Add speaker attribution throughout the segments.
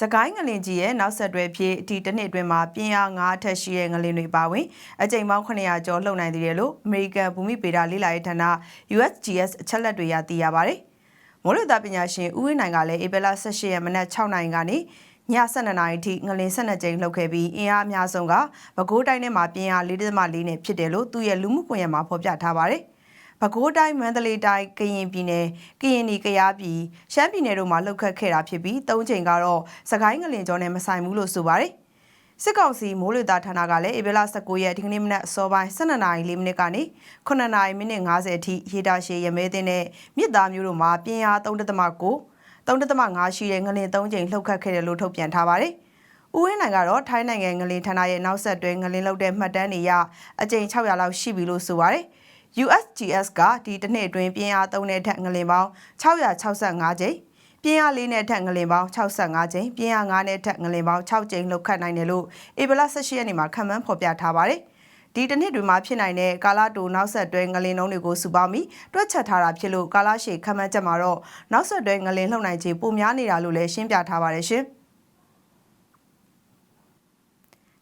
Speaker 1: စကိုင်းငလင်ကြီးရဲ့နောက်ဆက်တွဲဖြစ်ဒီတစ်နှစ်အတွင်းမှာပြင်းအား9အထက်ရှိတဲ့ငလင်တွေပါဝင်အကြိမ်ပေါင်း900ကျော်လှုပ်နိုင်သေးတယ်လို့အမေရိကန်ဘူမိဗေဒလေ့လာရေးဌာန USGS အချက်လက်တွေရသိရပါတယ်။မိုးလေဝသပညာရှင်ဦးဝင်းနိုင်ကလည်းဧပြီလ18ရက်မနက်6နာရီကနေည12နာရီထိငလင်12ကြိမ်လှုပ်ခဲ့ပြီးအင်အားအများဆုံးကပဲခူးတိုင်းထဲမှာပြင်းအား4.4နဲ့ဖြစ်တယ်လို့သူ့ရဲ့လူမှုကွန်ရက်မှာဖော်ပြထားပါတယ်။ ပဲခူးတိုင်းမန္တလေးတိုင်းကရင်ပြည်နယ်ကရင်နီကယားပြည်ရှမ်းပြည်နယ်တို့မှာလှုပ်ခတ်ခဲ့တာဖြစ်ပြီး၃ချိန်ကတော့စကိုင်းငလင်ကျော်နဲ့မဆိုင်ဘူးလို့ဆိုပါတယ်စစ်ကောင်စီမိုးလေဝသဌာနကလည်းဧပြီလ19ရက်ဒီကနေ့မနက်အစောပိုင်း12နာရီ4မိနစ်ကနေ9နာရီမိနစ်50အထိရေတာရှည်ရမဲသိန်းနဲ့မြစ်သားမျိုးတို့မှာပြင်းအား3.9 3.5ရှိတဲ့ငလင်3ချိန်လှုပ်ခတ်ခဲ့တယ်လို့ထုတ်ပြန်ထားပါတယ်။ဦးဝင်းနိုင်ကတော့ထိုင်းနိုင်ငံငလင်ဌာနရဲ့နောက်ဆက်တွဲငလင်လှုပ်တဲ့မှတ်တမ်းတွေရအကြိမ်600လောက်ရှိပြီလို့ဆိုပါတယ်။ USGS ကဒီတစ်နှစ်အတွင်းပြင်းအား3နဲ့ထက်ငလင်ပေါင်း665ကြိမ်ပြင်းအား4နဲ့ထက်ငလင်ပေါင်း65ကြိမ်ပြင်းအား5နဲ့ထက်ငလင်ပေါင်း6ကြိမ်လောက်ခတ်နိုင်တယ်လို့ဧပြီလ18ရက်နေ့မှာခန့်မှန်းဖော်ပြထားပါတယ်ဒီတစ်နှစ်တွင်မှာဖြစ်နိုင်တဲ့ကာလတိုနောက်ဆက်တွဲငလင်နှုံးတွေကိုစုပေါင်းပြီးတွက်ချက်ထားတာဖြစ်လို့ကာလရှည်ခန့်မှန်းချက်မှာတော့နောက်ဆက်တွဲငလင်လှုပ်နိုင်ခြေပိုများနေတာလို့လည်းရှင်းပြထားပါတယ်ရှင်။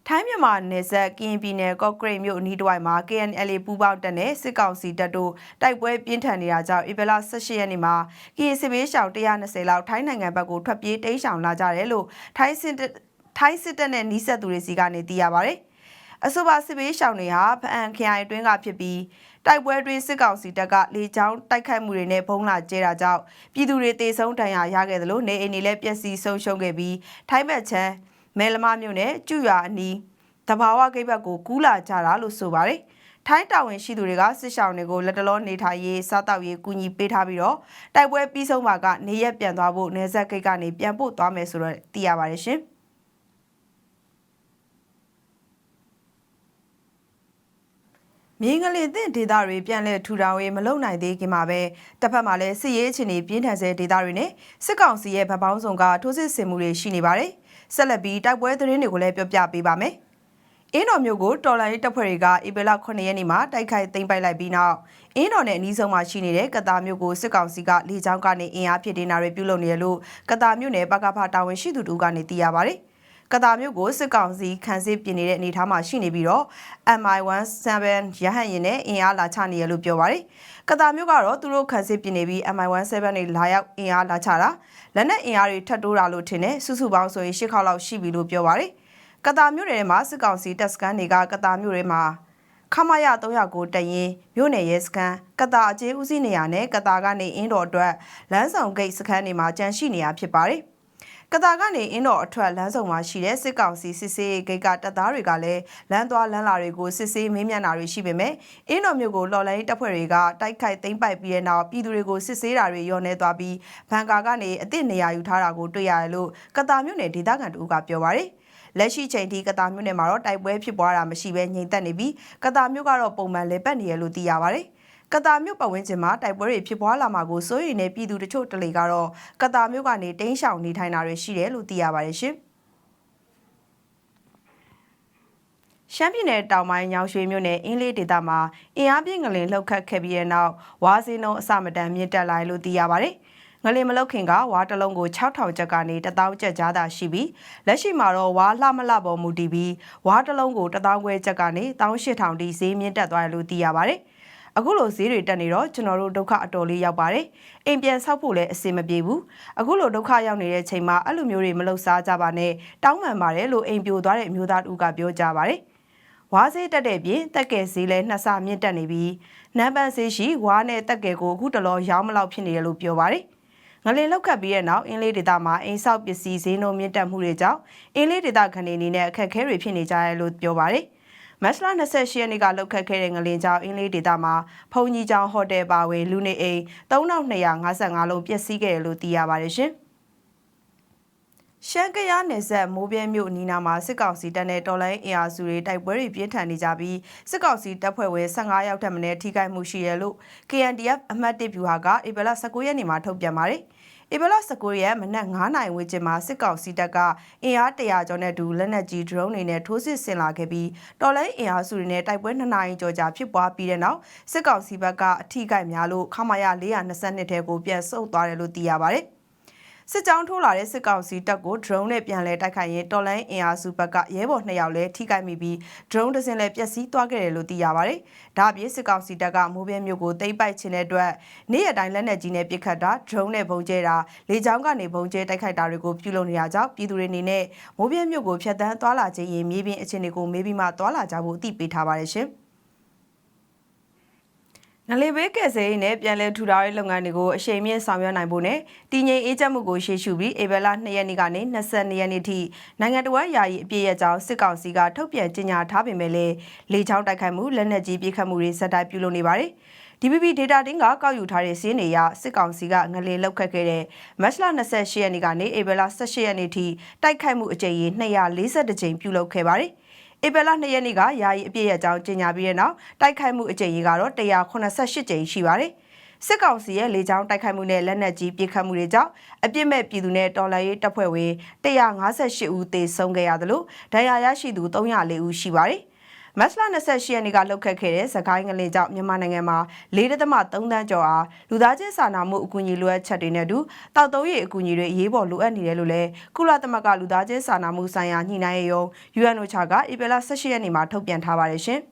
Speaker 1: ထိုင်းမြန်မာနယ်စပ်ကရင်ပြည်နယ်ကော့ကရိတ်မြို့အနီးတစ်ဝိုက်မှာ KNL ပူးပေါင်းတပ်နဲ့စစ်ကောင်စီတပ်တို့တိုက်ပွဲပြင်းထန်နေတာကြောင့်ဧပြီလ18ရက်နေ့မှာကရင်စစ်ဘေးရှောင်120လောက်ထိုင်းနိုင်ငံဘက်ကိုထွက်ပြေးတိမ်းရှောင်လာကြတယ်လို့ထိုင်းစစ်ထိုင်းစစ်တပ်နဲ့နှီးဆက်သူတွေစီကနေသိရပါဗျ။အဆိုပါစစ်ဘေးရှောင်တွေဟာဖအံခရိုင်အတွင်းကဖြစ်ပြီးတိုက်ပွဲတွင်စစ်ကောင်စီတပ်ကလေကြောင်းတိုက်ခိုက်မှုတွေနဲ့ဖုံးလာကျဲတာကြောင့်ပြည်သူတွေတေဆုံးဒဏ်ရာရခဲ့တယ်လို့နေအိမ်တွေလည်းပျက်စီးဆုံးရှုံးခဲ့ပြီးထိုင်းဘက်ချမ်း မဲလမမြို့နယ်ကျူရွာအနီးတဘာဝဂိတ်ဘက်ကိုကူးလာကြတာလို့ဆိုပါတယ်။ထိုင်းတာဝန်ရှိသူတွေကစစ်ရှောင်းတွေကိုလက်တလောနေထိုင်ရေးစားတောက်ရေးကူညီပေးထားပြီးတော့တိုက်ပွဲပြီးဆုံးပါကနေရက်ပြန်သွားဖို့နေဆက်ဂိတ်ကနေပြန်ပို့သွားမယ်ဆိုတော့သိရပါတယ်ရှင်။မြင်းကလေးသင့်ဒေသတွေပြန်လည်ထူထောင်ရေးမလုပ်နိုင်သေးခင်မှာပဲတစ်ဖက်မှာလည်းစစ်ရေးအခြေအနေပြင်းထန်စေဒေသတွေနဲ့စစ်ကောင်စီရဲ့ဗပောင်းဆောင်ကထိုးစစ်ဆင်မှုတွေရှိနေပါတယ်။ ဆက်လက်ပြီးတိုက်ပွဲသတင်းတွေကိုလည်းပြောပြပေးပါမယ်။အင်းတော်မျိုးကိုတော်လိုင်းတပ်ဖွဲ့တွေကဧပြီလ9ရက်နေ့မှာတိုက်ခိုက်သိမ်းပိုက်လိုက်ပြီးနောက်အင်းတော်နဲ့အနီးဆုံးမှာရှိနေတဲ့ကတာမျိုးကိုစစ်ကောင်စီကလေကြောင်းကနေအင်အားဖြစ်တင်တာတွေပြုလုပ်နေတယ်လို့ကတာမျိုးနယ်ပကဖတာဝန်ရှိသူတို့ကနေသိရပါဗျ။ ကတာမျိုးကိုစစ်ကောင်စီခန်းစစ်ပြင်နေတဲ့အနေအထားမှာရှိနေပြီးတော့ MI17 ရဟတ်ရင်နဲ့အင်အားလာချနေရလို့ပြောပါရယ်ကတာမျိုးကတော့သူတို့ခန်းစစ်ပြင်နေပြီး MI17 တွေလာရောက်အင်အားလာချတာလက်နက်အင်အားတွေထပ်တိုးတာလို့ထင်တယ်စုစုပေါင်းဆိုရင်၈ခေါက်လောက်ရှိပြီလို့ပြောပါရယ်ကတာမျိုးတွေမှာစစ်ကောင်စီတပ်စခန်းတွေကကတာမျိုးတွေမှာခမရ309တရင်မြို့နယ်ရဲစခန်းကတာအကျေးဦးစီးနေရာနဲ့ကတာကနေအင်းတော်အတွက်လမ်းဆောင်ဂိတ်စခန်းတွေမှာကြန့်ရှိနေရဖြစ်ပါတယ်။ ကတာကနေအင်းတော်အထွက်လမ်းဆောင်မှာရှိတဲ့စစ်ကောင်စီစစ်ဆေးဂိတ်ကတပ်သားတွေကလည်းလမ်းသွားလမ်းလာတွေကိုစစ်ဆေးမေးမြန်းတာတွေရှိပေမဲ့အင်းတော်မြို့ကိုလော်လိုင်းတပ်ဖွဲ့တွေကတိုက်ခိုက်သိမ်းပိုက်ပြီးတဲ့နောက်ပြည်သူတွေကိုစစ်ဆေးတာတွေရောနေသွားပြီးဘန်ကာကနေအစ်စ်နေရာယူထားတာကိုတွေ့ရတယ်လို့ကတာမြို့နယ်ဒေသခံတို့ကပြောပါတယ်လက်ရှိချိန်ထိကတာမြို့နယ်မှာတော့တိုက်ပွဲဖြစ်ပွားတာမရှိဘဲငြိမ်သက်နေပြီးကတာမြို့ကတော့ပုံမှန်လေပတ်နေရလို့သိရပါတယ် ကတာမြို့ပတ်ဝန်းကျင်မှာတိုက်ပွဲတွေဖြစ်ပွားလာမှာကိုစိုးရိမ်နေပြည်သူတချို့တလေကတော့ကတာမြို့ကနေတင်းရှောင်နေထိုင်တာတွေရှိတယ်လို့သိရပါတယ်ရှင်ရှမ်းပြည်နယ်တောင်ပိုင်းညောင်ရွှေမြို့နယ်အင်းလေးဒေသမှာအင်အားပြင်းငလင်လှုပ်ခတ်ခဲ့ပြီးတဲ့နောက်ဝါးစင်းနှုံးအစမတန်မြင့်တက်လာလို့သိရပါတယ်။ငလင်မလုတ်ခင်ကဝါးတလုံးကို6000ကျပ်ကနေ1000ကျပ်ကြားသာရှိပြီးလက်ရှိမှာတော့ဝါးလှမလှပေါ်မူတည်ပြီးဝါးတလုံးကို1000ခွဲကျပ်ကနေ18000တိဈေးမြင့်တက်သွားတယ်လို့သိရပါတယ်။ အခုလိုဈေးတွေတက်နေတော့ကျွန်တော်တို့ဒုက္ခအတော်လေးရောက်ပါတယ်အိမ်ပြန်ဆောက်ဖို့လည်းအဆင်မပြေဘူးအခုလိုဒုက္ခရောက်နေတဲ့ချိန်မှာအဲ့လိုမျိုးတွေမလုပ်စားကြပါနဲ့တောင်းပန်ပါတယ်လို့အိမ်ပြိုသွားတဲ့အမျိုးသားတူကပြောကြပါတယ်ဝါးဈေးတက်တဲ့ပြင်တက်ကဲဈေးလည်းနှစ်ဆမြင့်တက်နေပြီးနံပါတ်ဈေးရှိဝါးနဲ့တက်ကဲကိုအခုတလောရောင်းမလောက်ဖြစ်နေတယ်လို့ပြောပါတယ်ငလင်လောက်ခတ်ပြီးတဲ့နောက်အင်းလေးဒေသမှာအိမ်ဆောက်ပစ္စည်းဈေးနှုန်းမြင့်တက်မှုတွေကြောင့်အင်းလေးဒေသခံတွေအနေနဲ့အခက်အခဲတွေဖြစ်နေကြရလို့ပြောပါတယ်။ မတ်လ28ရက်နေ့ကလောက်ခတ်ခဲ့တဲ့ငလင်ကြောင့်အင်းလေးဒေသမှာဖုန်ကြီးကျောင်းဟိုတယ်ပါဝင်လူနေအိမ်3255လုံးပျက်စီးခဲ့တယ်လို့သိရပါတယ်ရှင်။ရှမ်းကရနယ်ဆက်မိုးပြဲမြို့နီနာမှာစစ်ကောင်စီတပ်နဲ့တော်လိုင်းအင်အားစုတွေတိုက်ပွဲတွေပြင်းထန်နေကြပြီးစစ်ကောင်စီတပ်ဖွဲ့ဝင်15ယောက်ထပ်မံထိခိုက်မှုရှိရလို့ KNDF အမှတ်1ဗျူဟာကဧပြီလ19ရက်နေ့မှာထုတ်ပြန်ပါတယ်။ ဧပြီလ19ရက်မနက်9:00နာရီဝန်းကျင်မှာစစ်ကောင်စီတပ်ကအင်အား100ကျော်နဲ့တူလက်နက်ကြီး drone တွေနဲ့ထိုးစစ်ဆင်လာခဲ့ပြီးတော်လိုင်းအင်အားစုတွေနဲ့တိုက်ပွဲ2နာရီကျော်ကြာဖြစ်ပွားပြီးတဲ့နောက်စစ်ကောင်စီဘက်ကအထိကိုက်များလို့ခမာရ422ထဲကိုပြန်ဆုတ်သွားတယ်လို့သိရပါတယ်။ စစ်ကြောင်းထိုးလာတဲ့စစ်ကောင်စီတပ်ကို drone နဲ့ပြန်လည်တိုက်ခိုက်ရင်တော်လိုင်းအင်အားစုဘက်ကရဲဘော်2ယောက်လည်းထိခိုက်မိပြီး drone တစ်စင်းလည်းပျက်စီးသွားခဲ့တယ်လို့သိရပါတယ်။ဒါ့အပြင်စစ်ကောင်စီတပ်ကမိုးပြဲမြို့ကိုသိမ်းပိုက်ခြင်းတဲ့အတွက်နေ့ရက်တိုင်းလက်နက်ကြီးနဲ့ပစ်ခတ်တာ drone နဲ့ပုံကျဲတာလေကြောင်းကနေပုံကျဲတိုက်ခိုက်တာတွေကိုပြုလုပ်နေရကြောင်းပြည်သူတွေအနေနဲ့မိုးပြဲမြို့ကိုဖျက်ဆီးသွားလာခြင်းရင်မြေပြင်အခြေအနေကိုမေးပြီးမှသွားလာကြဖို့အသိပေးထားပါတယ်ရှင်။ ငလင်ဘေးကယ်ဆယ်ရေးနဲ့ပြန်လည်ထူထောင်ရေးလုပ်ငန်းတွေကိုအရှိန်မြင့်ဆောင်ရွက်နိုင်ဖို့နဲ့တည်ငြိမ်အေးချမ်းမှုကိုရှေ့ရှုပြီးဧပြီလ2ရက်နေ့ကနေ22ရက်နေ့ထိနိုင်ငံတော်ယာယီအပြည့်ရဲ့ကြောင်းစစ်ကောင်စီကထုတ်ပြန်ကြေညာထားပေမဲ့လည်းလေကြောင်းတိုက်ခိုက်မှုလက်နက်ကြီးပစ်ခတ်မှုတွေစက်တိုက်ပြုလုပ်နေပါတယ်။ DPP data တင်းကကောက်ယူထားတဲ့စီးနေရစစ်ကောင်စီကငလင်လောက်ခတ်ခဲ့တဲ့မတ်လ28ရက်နေ့ကနေဧပြီလ18ရက်နေ့ထိတိုက်ခိုက်မှုအကြိမ်ရေ242ကြိမ်ပြုလုပ်ခဲ့ပါတယ်။ ဧပြီလ2ရက်နေ့ကယာယီအပြည့်ရဲ့အကြောင်းကြေညာပြီးတဲ့နောက်တိုက်ခိုက်မှုအကြိမ်ကြီးကတော့188ကြိမ်ရှိပါတယ်။စစ်ကောင်စီရဲ့လေကြောင်းတိုက်ခိုက်မှုနဲ့လက်နက်ကြီးပစ်ခတ်မှုတွေကြောင့်အပြစ်မဲ့ပြည်သူနဲ့တော်လှန်ရေးတပ်ဖွဲ့ဝင်158ဦးသေဆုံးခဲ့ရသလိုဒဏ်ရာရရှိသူ304ဦးရှိပါတယ်။ မတ်လ28ရက်နေ့ကလှုပ်ခတ်ခဲ့တဲ့သခိုင်းငလင်ကြောင့်မြန်မာနိုင်ငံမှာ4.3တန်းကျော်အားလူသားချင်းစာနာမှုအကူအညီလိုအပ်ချက်တွေနဲ့အတူတောက်သုံးရေးအကူအညီတွေအရေးပေါ်လိုအပ်နေတယ်လို့လည်းကုလသမဂ္ဂလူသားချင်းစာနာမှုဆိုင်ရာညှိနှိုင်းရေးရုံး UNOCHA ကဧပြီလ18ရက်နေ့မှာထုတ်ပြန်ထားပါတယ်ရှင်။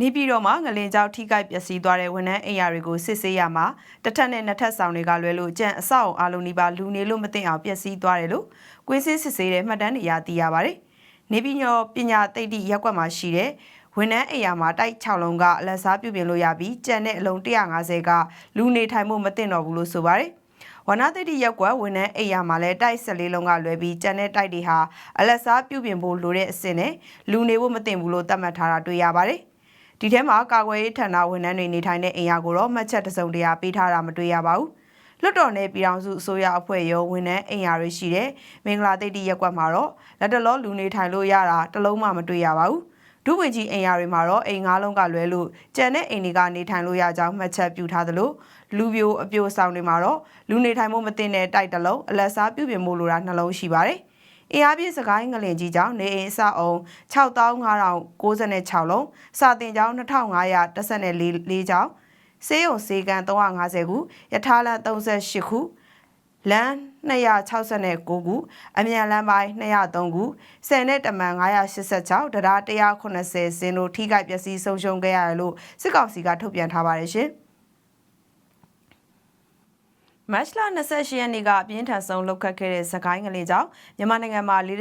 Speaker 1: နေပြည်တော်မှာငလင်ကြောက်ထိခိုက်ပျက်စီးသွားတဲ့ဝန်ထမ်းအိမ်ယာတွေကိုစစ်ဆေးရမှာတစ်ထပ်နဲ့နှစ်ထပ်ဆောင်တွေကလွဲလို့ကြံအဆောက်အအလုံးဒီပါလူနေလို့မသိအောင်ပျက်စီးသွားတယ်လို့ကွင်းစစ်စစ်ဆေးတဲ့မှတ်တမ်းတွေရသိရပါတယ်။ နေပြည်တော်ပညာသိတိရက်ကွက်မှာရှိတဲ့ဝန်ထမ်းအိမ်ယာမှာတိုက်6လုံးကအလက်စားပြုပြင်လို့ရပြီးကြံတဲ့အလုံး150ကလူနေထိုင်မှုမသင့်တော့ဘူးလို့ဆိုပါတယ်ဝနာတိတိရက်ကွက်ဝန်ထမ်းအိမ်ယာမှာလည်းတိုက်14လုံးကလွဲပြီးကြံတဲ့တိုက်တွေဟာအလက်စားပြုပြင်ဖို့လိုတဲ့အဆင့်နဲ့လူနေဖို့မသင့်ဘူးလို့သတ်မှတ်ထားတာတွေ့ရပါတယ်ဒီထဲမှာကာကွယ်ရေးဌာနဝန်ထမ်းတွေနေထိုင်တဲ့အိမ်ယာကိုတော့မှတ်ချက်တစုံတရာပေးထားတာမတွေ့ရပါဘူး။ လွတ်တော်နယ်ပြည်ထောင်စုအစိုးရအဖွဲ့ရောဝန်ထမ်းအိမ်ယာတွေရှိတဲ့မင်္ဂလာသိတိရက်ကွက်မှာတော့လက်တလောလူနေထိုင်လို့ရတာတလုံးမှမတွေ့ရပါဘူးဒုဝင်ကြီးအိမ်ယာတွေမှာတော့အိမ်ငါးလုံးကလွဲလို့ကြံတဲ့အိမ်တွေကနေထိုင်လို့ရကြောင်းမှတ်ချက်ပြုထားသလိုလူပြိုအပြိုဆောင်တွေမှာတော့လူနေထိုင်မှုမတင်တဲ့တိုက်တလုံးအလက်စားပြုပြင်မှုလိုတာနှလုံးရှိပါတယ်။အင်အားပြည့်စကိုင်းငလင်ကြီးကြောင့်နေအိမ်အဆောက်အုံ6596လုံးစာတင်ကျောင်း2514ကျောင်း ဆေးရုံဆေးကန်း350ခုယထာလန်38ခုလမ်း269ခုအမြန်လမ်းပိုင်း203ခုဆယ်နဲ့တမန်986တရား180စင်းတို့ထိခိုက်ပျက်စီးဆုံးရှုံးခဲ့ရတယ်လို့စစ်ကောင်စီကထုတ်ပြန်ထားပါတယ်ရှင်။ မတ်လ28ရက်နေ့ကအပြင်းထန်ဆုံးလောက်ခတ်ခဲ့တဲ့စကိုင်းငလင်ကြောင့်မြန်မာနိုင်ငံမှာ4.3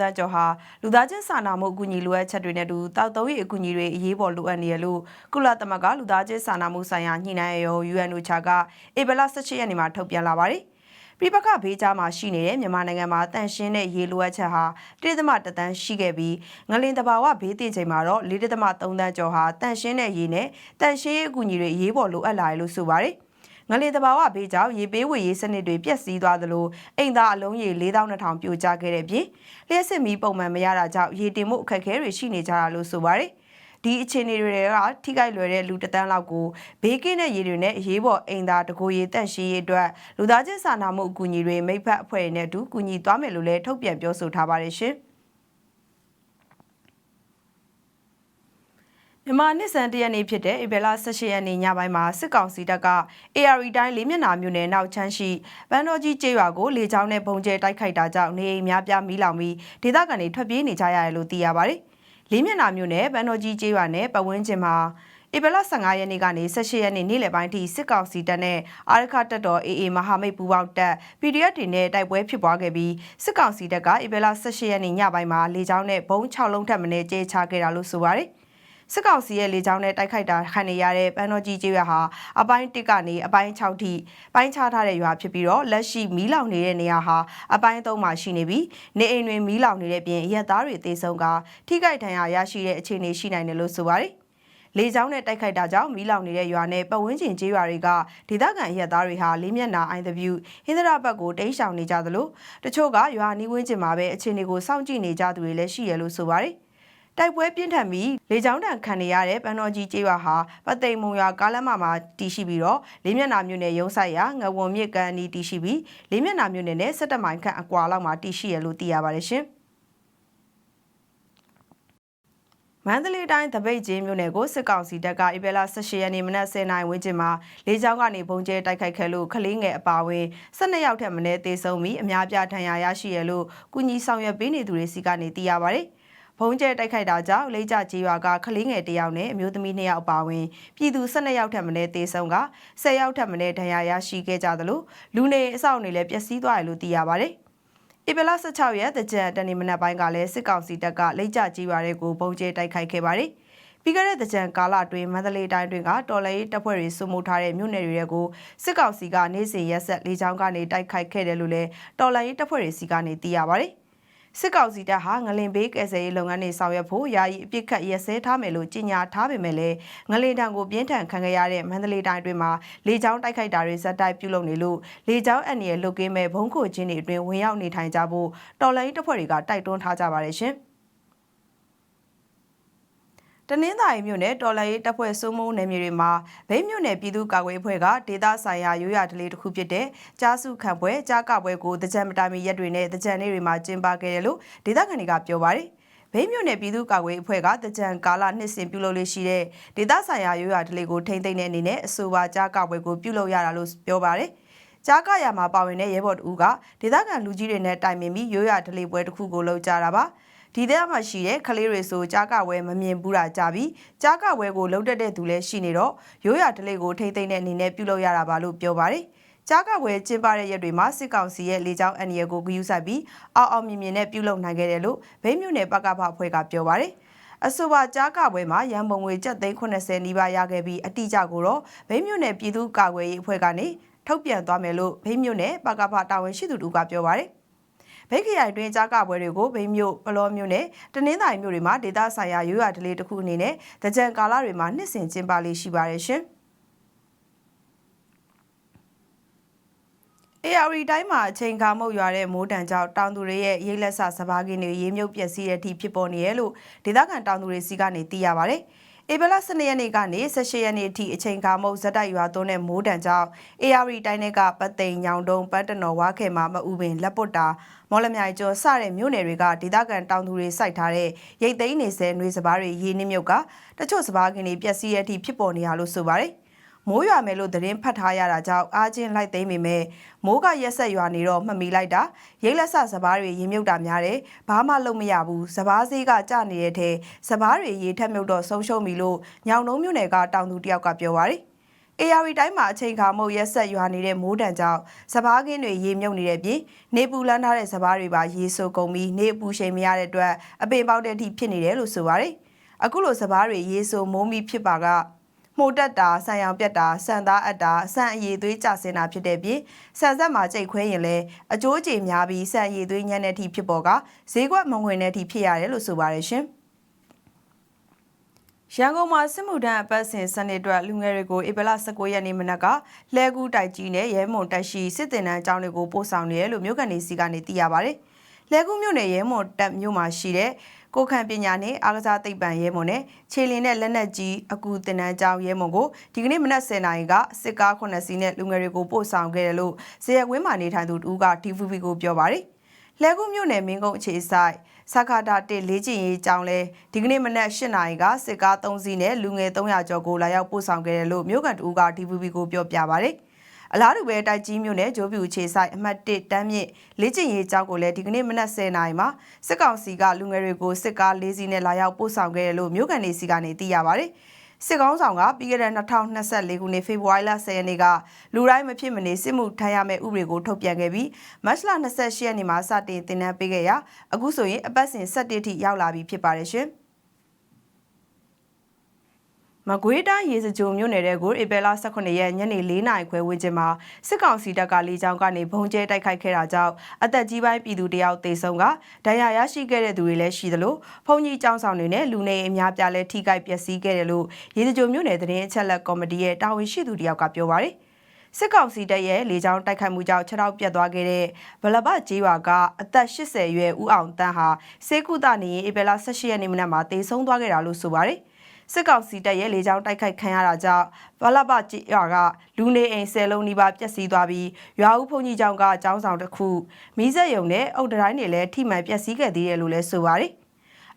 Speaker 1: တန်းကျော်ဟာလူသားချင်းစာနာမှုအကူအညီလိုအပ်ချက်တွေနဲ့တူတောက်သုံးရေးအကူအညီတွေအရေးပေါ်လိုအပ်နေရလို့ကုလသမဂ္ဂလူသားချင်းစာနာမှုဆိုင်ရာညှိနှိုင်းရေးရုံး UNOCHA ကဧပြီလ18ရက်နေ့မှာထုတ်ပြန်လာပါတယ်။ပြပခဘေးကြားမှာရှိနေတဲ့မြန်မာနိုင်ငံမှာတန်ရှင်းတဲ့ရေလိုအပ်ချက်ဟာတိသမတတန်းရှိခဲ့ပြီးငလင်တဘာဝဘေးတည်ချိန်မှာတော့၄ .3 တန်းကျော်ဟာတန်ရှင်းတဲ့ရေနဲ့တန်ရှင်းရေးအကူအညီတွေအရေးပေါ်လိုအပ်လာတယ်လို့ဆိုပါတယ်။ ငလင်တဘာဝဘေးကြောင့်ရေပေးဝေရေးစနစ်တွေပျက်စီးသွားသလိုအိမ်သားအလုံးရေ4200ပြိုကျခဲ့တဲ့ပြင်လျှက်စစ်မီးပုံမှန်မရတာကြောင့်ရေတင်မှုအခက်အခဲတွေရှိနေကြတာလို့ဆိုပါတယ်ဒီအခြေအနေတွေကထိခိုက်လွယ်တဲ့လူတသန်းလောက်ကိုဘေးကင်းတဲ့ရေတွေနဲ့အရေးပေါ်အိမ်သားတကိုရေတန့်ရှင်းရေးအတွက်လူသားချင်းစာနာမှုအကူအညီတွေမိဖက်အဖွဲ့တွေနဲ့အတူကူညီသွားမယ်လို့လည်းထုတ်ပြန်ပြောဆိုထားပါတယ်ရှင်။ မြန်မာနှစ်စံတရက်နေ့ဖြစ်တဲ့ဧပြီလ18ရက်နေ့ညပိုင်းမှာစစ်ကောင်စီတပ်က AR တိုင်းလေးမျက်နှာမြို့နယ်နောက်ချမ်းရှိဗန်တော်ကြီးကျေးရွာကိုလေကြောင်းနဲ့ပုံကျဲတိုက်ခိုက်တာကြောင့်နေအိမ်များပြားမီးလောင်ပြီးဒေသခံတွေထွက်ပြေးနေကြရတယ်လို့သိရပါတယ်။လေးမျက်နှာမြို့နယ်ဗန်တော်ကြီးကျေးရွာနဲ့ပတ်ဝန်းကျင်မှာဧပြီလ15ရက်နေ့ကနေ18ရက်နေ့နေ့လယ်ပိုင်းထိစစ်ကောင်စီတပ်နဲ့အာရခတပ်တော် AA မဟာမိတ်ပူးပေါင်းတပ် PDF တွေနဲ့တိုက်ပွဲဖြစ်ပွားခဲ့ပြီးစစ်ကောင်စီတပ်ကဧပြီလ18ရက်နေ့ညပိုင်းမှာလေကြောင်းနဲ့ဘုံ6လုံးထပ်မံကျဲချခဲ့တာလို့ဆိုပါတယ်။ စစ်ကောင်စီရဲ့လေကြောင်းနဲ့တိုက်ခိုက်တာခံနေရတဲ့ပန်းတော်ကြီးကျေးရွာဟာအပိုင်း1ကနေအပိုင်း6ထိပိုင်းခြားထားတဲ့ရွာဖြစ်ပြီးတော့လက်ရှိမီးလောင်နေတဲ့နေရာဟာအပိုင်း3မှာရှိနေပြီးနေအိမ်တွေမီးလောင်နေတဲ့ပြင်ရက်သားတွေသေဆုံးကထိခိုက်ဒဏ်ရာရရှိတဲ့အခြေအနေရှိနိုင်တယ်လို့ဆိုပါတယ်လေကြောင်းနဲ့တိုက်ခိုက်တာကြောင့်မီးလောင်နေတဲ့ရွာနဲ့ပတ်ဝန်းကျင်ကျေးရွာတွေကဒေသခံရက်သားတွေဟာလေးမျက်နှာအိုင်သဗျူဟင်္ဒရာဘက်ကိုတိမ်းရှောင်နေကြသလိုတချို့ကရွာနီးဝန်းကျင်မှာပဲအခြေအနေကိုစောင့်ကြည့်နေကြသူတွေလည်းရှိရလို့ဆိုပါတယ်။ တိုက်ပွဲပြင်းထန်ပြီးလေကြောင်းတံခံနေရတဲ့ပန်းတော်ကြီးကျေးရွာဟာပသိမ်မုံရွာကားလမ်းမမှာတည်ရှိပြီးတော့လေးမျက်နှာမြို့နယ်ရုံးဆိုင်ရာငဝွန်မြစ်ကန်အနီးတည်ရှိပြီးလေးမျက်နှာမြို့နယ်နဲ့17မိုင်ခန့်အကွာလောက်မှာတည်ရှိရလို့သိရပါတယ်ရှင်။မန္တလေးတိုင်းတပိတ်ချင်းမြို့နယ်ကိုစစ်ကောင်စီတပ်ကဧပြီလ18ရက်နေ့မနက်10:00နာရီဝန်းကျင်မှာလေကြောင်းကနေပုံကျဲတိုက်ခိုက်ခဲ့လို့ကလေးငယ်အပါအဝင်12ယောက်ထက်မနည်းသေဆုံးပြီးအများပြားဒဏ်ရာရရှိရလို့ကုညီဆောင်ရွက်ပေးနေသူတွေစီကနေသိရပါဗျ။ ဘုံကျဲတိုက်ခိုက်တာကြောင့်လိကြကြီးရွာကကလေးငယ်တစ်ယောက်နဲ့အမျိုးသမီး2ယောက်အပါအဝင်ပြည်သူ12ယောက်ထက်မနည်းသေဆုံးက10ယောက်ထက်မနည်းဒဏ်ရာရရှိခဲ့ကြသလိုလူနေအဆောက်အအုံတွေလည်းပျက်စီးသွားတယ်လို့သိရပါဗျ။ဧပြီလ16ရက်တကြံတနေ့မနက်ပိုင်းကလည်းစစ်ကောင်စီတပ်ကလိတ်ကြကြီးရွာတွေကိုပုံကျဲတိုက်ခိုက်ခဲ့ပါတယ်။ပြီးခဲ့တဲ့တကြံကာလအတွင်းမန္တလေးတိုင်းတွင်ကတော်လှန်ရေးတပ်ဖွဲ့တွေစုမှုထားတဲ့မြို့နယ်တွေကိုစစ်ကောင်စီကနေစဉ်ရက်ဆက်လေကြောင်းကနေတိုက်ခိုက်ခဲ့တယ်လို့လည်းတော်လှန်ရေးတပ်ဖွဲ့တွေစီကနေသိရပါတယ်။ စစ်ကောင်စီတပ်ဟာငလင်ဘေးကယ်ဆယ်ရေးလုပ်ငန်းတွေဆောင်ရွက်ဖို့ယာယီအပြစ်ခတ်ရက်စဲထားမယ်လို့ကြေညာထားပေမဲ့လည်းငလင်တံကိုပြင်းထန်ခံခဲ့ရတဲ့မန္တလေးတိုင်းတွင်မှာလေကြောင်းတိုက်ခိုက်တာတွေဇက်တိုက်ပြုလုပ်နေလို့လေကြောင်းအန်ရလွတ်ကင်းမဲ့ဘုံခိုချင်းတွေအတွင်းဝင်ရောက်နေထိုင်ကြဖို့တော်လိုင်းတပ်ဖွဲ့တွေကတိုက်တွန်းထားကြပါတယ်ရှင်။ တနင်္သာရီမြို့နယ်တော်လှန်ရေးတပ်ဖွဲ့စိုးမိုးနယ်မြေတွေမှာဗိမ်းမြို့နယ်ပြည်သူ့ကာကွယ်အဖွဲ့ကဒေသဆိုင်ရာရိုးရာဓလေ့တစ်ခုဖြစ်တဲ့ကြားစုခံပွဲကြားကပွဲကိုတကြံမတိုင်မီရက်တွေနဲ့တကြံနေ့တွေမှာကျင်းပခဲ့တယ်လို့ဒေသခံတွေကပြောပါတယ်။ဗိမ်းမြို့နယ်ပြည်သူ့ကာကွယ်အဖွဲ့ကတကြံကာလနှစ်စဉ်ပြုလုပ်လို့ရှိတဲ့ဒေသဆိုင်ရာရိုးရာဓလေ့ကိုထိမ့်သိမ့်တဲ့အနေနဲ့အဆိုပါကြားကပွဲကိုပြုလုပ်ရတာလို့ပြောပါတယ်။ကြားကရမှာပါဝင်တဲ့ရဲဘော်တူကဒေသခံလူကြီးတွေနဲ့တိုင်ပင်ပြီးရိုးရာဓလေ့ပွဲတစ်ခုကိုလုပ်ကြတာပါ။ ဒီတဲ့မှာရှိတဲ့ကလေးတွေဆိုကြားကဝဲမမြင်ဘူးတာကြပြီကြားကဝဲကိုလုံးတက်တဲ့သူလည်းရှိနေတော့ရိုးရာဒလေးကိုထိမ့်သိမ့်တဲ့အနေနဲ့ပြုလုပ်ရတာပါလို့ပြောပါတယ်ကြားကဝဲကျင်းပတဲ့ရက်တွေမှာစစ်ကောင်စီရဲ့လေကြောင်းအန်ရီကိုဂရုစိုက်ပြီးအောက်အောင်မြင်မြင်နဲ့ပြုလုပ်နိုင်ခဲ့တယ်လို့ဗိမ်းမြို့နယ်ပကဖအဖွဲ့ကပြောပါတယ်အဆိုပါကြားကပွဲမှာရန်ပုံငွေကျပ်သိန်း80နီးပါးရခဲ့ပြီးအတိအကျကိုတော့ဗိမ်းမြို့နယ်ပြည်သူ့ကာကွယ်ရေးအဖွဲ့ကနေထုတ်ပြန်သွားမယ်လို့ဗိမ်းမြို့နယ်ပကဖတာဝန်ရှိသူတို့ကပြောပါတယ် ဗိတ်ခရိုင်တွင်ကြားကပွဲတွေကိုဗိမ်းမြို့ပလောမြို့နဲ့တနင်္သာရီမြို့တွေမှာဒေသဆိုင်ရာရိုးရာဓလေ့တစ်ခုအနေနဲ့တကြံကာလတွေမှာနှစ်စဉ်ကျင်းပလေးရှိပါတယ်ရှင်။ AR တိုင်းမှာအချိန်ခါမုတ်ရွာတဲ့မိုးတံကြောင့်တောင်သူတွေရဲ့ရိတ်လက်ဆစဘာကင်းတွေရေမြုပ်ပျက်စီးတဲ့အထိဖြစ်ပေါ်နေရလို့ဒေသခံတောင်သူတွေစီကနေသိရပါဗျ။ ဧပြီလ12ရက်နေ့ကနေ18ရက်နေ့အထိအချိန်ကာမုတ်ဇက်တိုက်ရွာသွန်းတဲ့မိုးတံကြောင့် AR တိုင်းတွေကပတ်သိမ်ညောင်တုံးပတ်တနော်ဝါခဲမှာမအူပင်လက်ပုတ်တာမော်လမြိုင်ကျော်စတဲ့မြို့နယ်တွေကဒေသခံတောင်သူတွေစိုက်ထားတဲ့ရိတ်သိမ်းနေဆဲနှွေစပားတွေရေနှမြုပ်ကတချို့စပားကင်းတွေပျက်စီးရတဲ့အထိဖြစ်ပေါ်နေရလို့ဆိုပါတယ် မိုးရွာမယ်လို့သတင်းဖတ်ထားရတာကြောင့်အားချင်းလိုက်သိမ်းပေမဲ့မိုးကရက်ဆက်ရွာနေတော့မှမီလိုက်တာရိတ်လက်ဆစပားတွေရေမြုပ်တာများတယ်ဘာမှလုပ်မရဘူးစပားစည်းကကျနေတဲ့ထဲစပားတွေရေထက်မြုပ်တော့ဆုံးရှုံးပြီလို့ညောင်နှုံးမြို့နယ်ကတောင်သူတယောက်ကပြောပါတယ်။ AR တိုင်းမှာအချိန်ခါမုတ်ရက်ဆက်ရွာနေတဲ့မိုးတံကြောင့်စပားကင်းတွေရေမြုပ်နေတဲ့ပြင်နေပူလန်းထားတဲ့စပားတွေပါရေဆိုးကုန်ပြီးနေအပူချိန်မရတဲ့အတွက်အပင်ပေါက်တဲ့အထိဖြစ်နေတယ်လို့ဆိုပါတယ်။အခုလိုစပားတွေရေဆိုးမိုးမိဖြစ်ပါက မှုတ်တက်တာဆန်ရောင်ပြက်တာဆန်သားအပ်တာဆန်အရည်သွေးကျဆင်းတာဖြစ်တဲ့ပြင်ဆန်ဆက်မှာကြိတ်ခွဲရင်လည်းအကျိုးကြေများပြီးဆန်အရည်သွေးညံ့တဲ့အထိဖြစ်ပေါ်ကဈေးကွက်မဝင်တဲ့အထိဖြစ်ရတယ်လို့ဆိုပါတယ်ရှင်။ရန်ကုန်မှာစစ်မှုထမ်းအပတ်စဉ်စနေအတွက်လူငယ်တွေကိုဧပြီလ19ရက်နေ့မနက်ကလဲကူးတိုက်ကြီးနဲ့ရဲမွန်တက်ရှိစစ်တင်တန်းအကြောင်းတွေကိုပို့ဆောင်နေတယ်လို့မြို့ကန်နေစီကနေသိရပါဗျ။လဲကူးမြို့နယ်ရဲမွန်တက်မြို့မှာရှိတဲ့ ကိုခံပညာနဲ့အားကစားသိပ္ပံရဲမွန်နဲ့ခြေလင်းနဲ့လက်နက်ကြီးအကူတင်တန်းကျောင်းရဲမွန်ကိုဒီကနေ့မနက်10:00နာရီကစစ်ကား9စီးနဲ့လူငယ်တွေကိုပို့ဆောင်ခဲ့တယ်လို့ဇေယျကွင်းမှာနေထိုင်သူတူက TVB ကိုပြောပါတယ်။လဲကူးမြို့နယ်မင်းကုန်းအခြေဆိုင်စကားတာတစ်လေးကျင်ရေးကြောင်းလဲဒီကနေ့မနက်၈နာရီကစစ်ကား၃စီးနဲ့လူငယ်300ကျော်ကိုလာရောက်ပို့ဆောင်ခဲ့တယ်လို့မြို့ကန်တူက DVB ကိုပြောပြပါဗျ။ အလားတူပဲတိုက်ကြီးမြို့နယ်ဂျိုးပြူခြေဆိုင်အမှတ်1တန်းမြင့်လေးကျင်ရေးကြောင်းကိုလည်းဒီကနေ့မနက်10:00နာရီမှာစစ်ကောင်စီကလူငယ်တွေကိုစစ်ကား၄စီးနဲ့လာရောက်ပို့ဆောင်ခဲ့တယ်လို့မြို့ကန်နေစီကနေသိရပါဗျ။စစ်ကောင်းဆောင်ကပြီးခဲ့တဲ့2024ခုနှစ်ဖေဖော်ဝါရီလ10ရက်နေ့ကလူတိုင်းမဖြစ်မနေစစ်မှုထမ်းရမယ့်ဥပဒေကိုထုတ်ပြန်ခဲ့ပြီးမတ်လ28ရက်နေ့မှာစတင်တင်နန်းပေးခဲ့ရာအခုဆိုရင်အပတ်စဉ်17ထိရောက်လာပြီဖြစ်ပါတယ်ရှင်။ မကွေးတိုင်းရေစကြိုမြို့နယ်တဲ့ကိုဧပြီလ18ရက်ညနေ4နာရီခွဲဝန်းကျင်မှာစစ်ကောင်စီတပ်ကလေကြောင်းကနေဘုံကျဲတိုက်ခိုက်ခဲ့တာကြောင့်အသက်ကြီးပိုင်းပြည်သူတယောက်သေဆုံးကဒဏ်ရာရရှိခဲ့တဲ့သူတွေလည်းရှိသလိုဖုန်ကြီးကျောင်းဆောင်တွေနဲ့လူနေအများပြားလည်းထိခိုက်ပျက်စီးခဲ့တယ်လို့ရေစကြိုမြို့နယ်သတင်းအချက်လက်ကော်မတီရဲ့တာဝန်ရှိသူတယောက်ကပြောပါရယ်စစ်ကောင်စီတပ်ရဲ့လေကြောင်းတိုက်ခိုက်မှုကြောင့်ခြေထောက်ပြတ်သွားခဲ့တဲ့ဗလဘကျေးရွာကအသက်80ရွယ်ဦးအောင်တန်းဟာစေကုသနေရင်ဧပြီလ18ရက်နေ့မနက်မှာတေဆုံးသွားခဲ့တာလို့ဆိုပါတယ်။ စစ်ကောင်စီတပ်ရဲ့လေကြောင်းတိုက်ခိုက်ခံရတာကြောင့်ဗလပကြီးရွာကလူနေအိမ်ဆယ်လုံးနီးပါးပျက်စီးသွားပြီးရွာဦးဖုန်ကြီးကျောင်းကအကျောင်းဆောင်တစ်ခုမိဆက်ယုံနဲ့အုတ်တိုင်းတွေလည်းထိမှန်ပျက်စီးခဲ့သေးတယ်လို့လည်းဆိုပါတယ်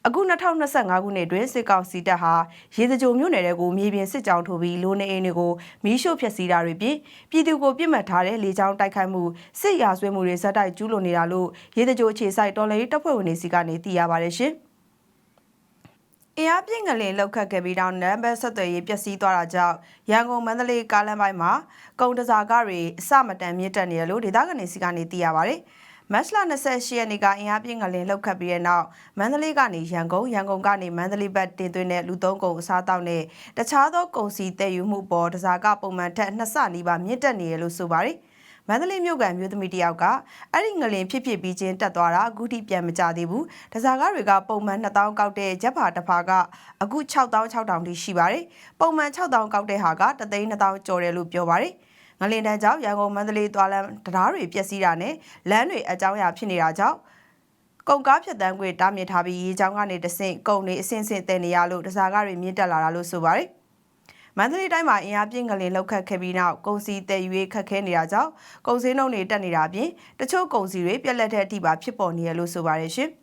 Speaker 1: အခု2025ခုနှစ်တွင်စစ်ကောင်စီတပ်ဟာရေစကြိုမြို့နယ်တွေကိုမြေပြင်စစ်ကြောင်းထိုးပြီးလူနေအိမ်တွေကိုမီးရှို့ဖျက်ဆီးတာတွေပြင်ပြည်သူကိုပြစ်မှတ်ထားတဲ့လေကြောင်းတိုက်ခိုက်မှုစစ်ရာဇဝတ်မှုတွေဇက်တိုက်ကျူးလွန်နေတာလို့ရေစကြိုအခြေစိုက်တော်လှန်ရေးတပ်ဖွဲ့ဝင်တွေစီကနေသိရပါတယ်ရှင်။ အင်အားပြင်းကလေးလောက်ခတ်ခဲ့ပြီးတော့နံပါတ်ဆက်သွယ်ရေးပျက်စီးသွားတာကြောင့်ရန်ကုန်မန္တလေးကားလမ်းပိုင်းမှာကုန်တစားကားတွေအစမတန်မြင့်တက်နေတယ်လို့ဒေသခံတွေစီကနေသိရပါတယ်။မတ်လ28ရက်နေ့ကအင်အားပြင်းကလေးလောက်ခတ်ပြီးတဲ့နောက်မန္တလေးကနေရန်ကုန်ရန်ကုန်ကနေမန္တလေးဘက်တင်သွင်းတဲ့လူသုံးကုန်အစားအသောက်နဲ့တခြားသောကုန်စည်တည်ယူမှုပေါ်တစားကပုံမှန်ထက်နှစ်ဆနီးပါးမြင့်တက်နေတယ်လို့ဆိုပါတယ်။ မန္တလေးမြို့ကန်မြို့သမီးတယောက်ကအဲ့ဒီငလင်ဖြစ်ဖြစ်ပြီးချင်းတက်သွားတာအခုထိပြန်မကြသေးဘူးတစားကားတွေကပုံမှန်2000ကောက်တဲ့ရက်ဖာတစ်ဖာကအခု6000 6000တိရှိပါတယ်ပုံမှန်6000ကောက်တဲ့ဟာက3သိန်း2000ကျော်တယ်လို့ပြောပါတယ်ငလင်တန်းကြောင့်ရန်ကုန်မန္တလေးသွားလမ်းတရားတွေပျက်စီးတာနဲ့လမ်းတွေအကြောင်းအရာဖြစ်နေတာကြောင့်ကုန်ကားဖြတ်တန်းခွေတားမြစ်ထားပြီးရေချောင်းကနေတဆင့်ကုန်တွေအစင်းစင်းတင်နေရလို့တစားကားတွေမြင့်တက်လာတာလို့ဆိုပါတယ် မန္တလေးတိုင်းမှာအင်အားပြင်းကလေးလောက်ခတ်ခဲ့ပြီးနောက်ကုန်စည်တည်ယူရေးခက်ခဲနေတာကြောင့်ကုန်စည်နှုန်းတွေတက်နေတာအပြင်တချို့ကုန်စည်တွေပြက်လက်တဲ့အထိပါဖြစ်ပေါ်နေရလို့ဆိုပါတယ်ရှင်။